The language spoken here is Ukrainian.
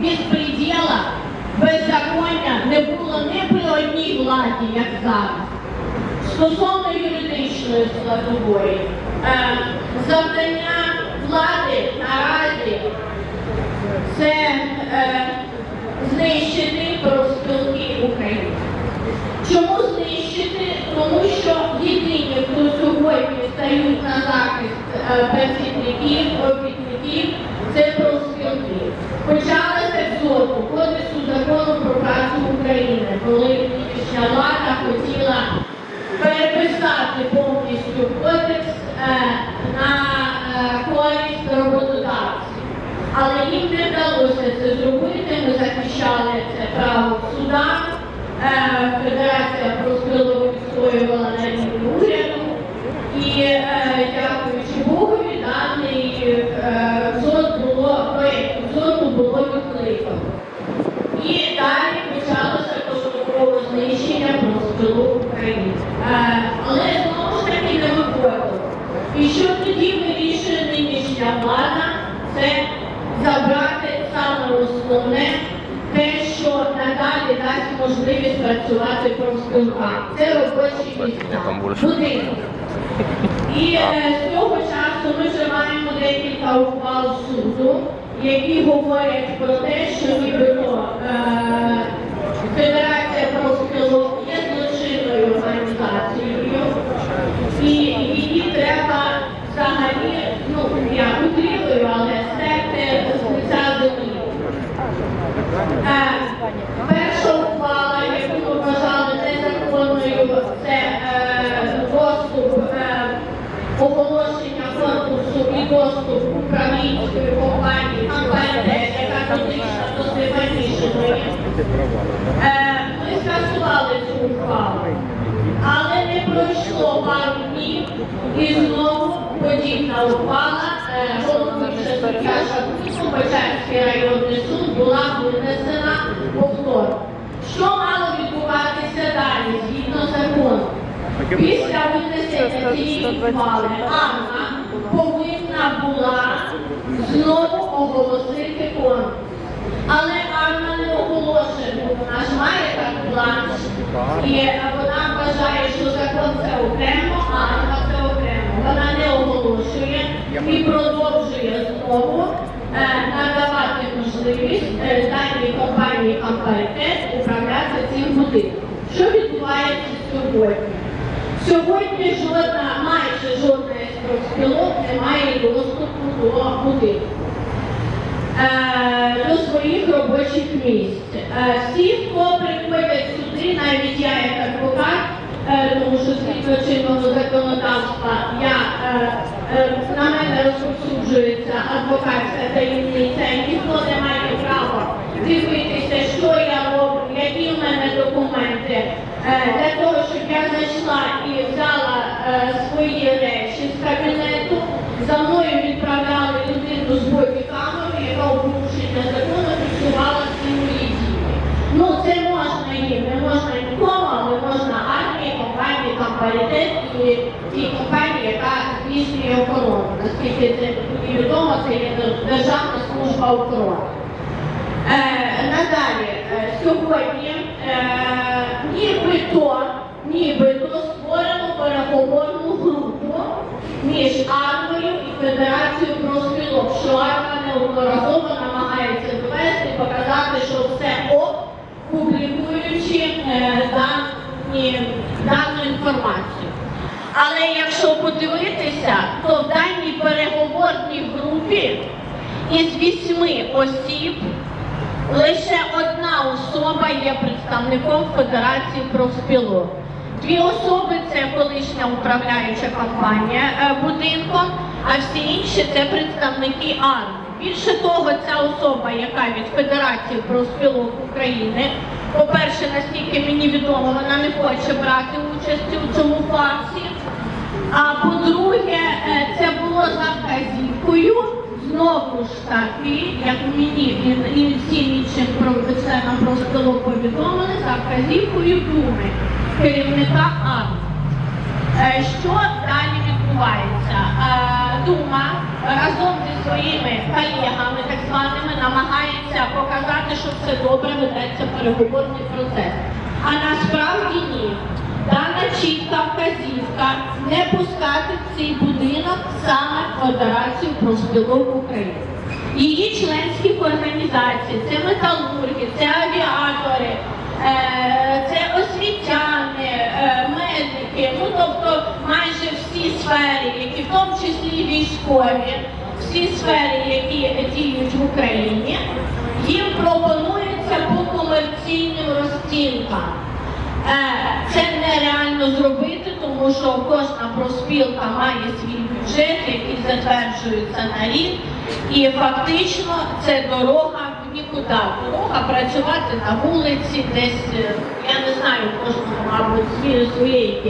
безпреділа, беззаконня не було не при одній владі, як зараз. Стосовно юридичної складової, е, завдання влади наразі це е, знищити профспілки України. Чому знищити? Тому що єдині, хто сьогодні стають на захист е, працівників, робітників, це профспілки. Почалося з зору Кодексу закону про працю України, коли нинішня влада хотіла переписати повністю кодекс е, на е, користь роботодавців. Але їм не вдалося це зробити. Ми захищали це право в судах. Е, Федерація профспілок відстоювала на рівні уряду. І е, дякуючи Богові, даний е, ЗОД було проєкт ЗОДу було відкликано. І далі почалося поступове знищення профспілок України. Е, але знову ж таки не виходило. І що тоді вирішує нинішня влада, це забрати саме основне, те, що надалі дасть можливість працювати профспілкам. Це робочі місця. Будинок. І е, з того часу ми вже маємо декілька ухвал суду, які говорять про те, що нібито е, Федерація профспілок є злочинною організацією, і її треба взагалі, ну я утрірую, але стерти з лиця землі. Е, Перша ухвала, яку ми вважали незаконною, це е, доступ е, оголошення конкурсу і доступ управлінської компанії КПНД, яка дотична до Стефанішиної. Е, Ми скасували цю ухвалу, але не пройшло пару днів і знову подібна ухвала е, головніше суддя Шапкіну, Печерський районний суд була винесена повторно. Що мало відбуватися далі згідно закону? Після винесення цієї ухвали Анна повинна була знову оголосити конкурс. Але Анна не оголошує, бо вона ж має так бланш. І вона вважає, що закон це окремо, а Анна це окремо. Вона не оголошує і продовжує знову е, надавати можливість «Ампаритет» управляти цим будинком. Що відбувається сьогодні? Сьогодні жодна, майже жодна із профспілок не має доступу до будинку. Е, до своїх робочих місць. Е, Всі, хто приходять сюди, навіть я як адвокат, е, тому що згідно чинного законодавства я, е, е, на мене розповсюджується адвокатська таємниця, і ніхто не має права дивитися, що я роблю, які в мене документи, е, для того, щоб я зайшла і взяла е, свої речі з кабінету. За мною відправляли людину з бодікамерою, яка у порушення закону фіксувала всі мої дії. Ну, це можна їм, не можна нікому, але можна армії, компанії, там паритет і тій компанії, яка здійснює охорону. Наскільки це відомо, це є Державна служба охорони. Е, надалі, е, сьогодні е, нібито, нібито створено переговорну групу між армією і Федерацією профспілок, що армія неодноразово намагається довести, показати, що все ок, публікуючи е, дані, дану інформацію. Але якщо подивитися, то в даній переговорній групі із вісьми осіб Лише одна особа є представником Федерації профспілок. Дві особи це колишня управляюча компанія е, будинком, а всі інші це представники армії. Більше того, ця особа, яка від Федерації профспілок України, по-перше, наскільки мені відомо, вона не хоче брати участі у цьому фарсі. А по-друге, е, це було за вказівкою знову ж таки, як мені і, і всім іншим про- членам профспілок повідомили, за вказівкою Думи, керівника армії. Е, Що далі відбувається? Е, Дума разом зі своїми колегами, так званими, намагається показати. що все добре, ведеться переговорний процес. А насправді ні. Дана чітка вказівка не пускати в цей будинок саме Федерацію профспілок України. Її членських організацій, це металурги, це авіатори, е, це освітяни, е, медики, ну тобто майже всі сфери, які в тому числі військові, всі сфери, які діють в Україні, їм пропонується по комерційним розцінкам. Е, Це нереально зробити, тому що кожна профспілка має свій бюджет, який затверджується на рік, і фактично це дорога в нікуди. Дорога працювати на вулиці, десь е, я не знаю, кожного, мабуть, своєї.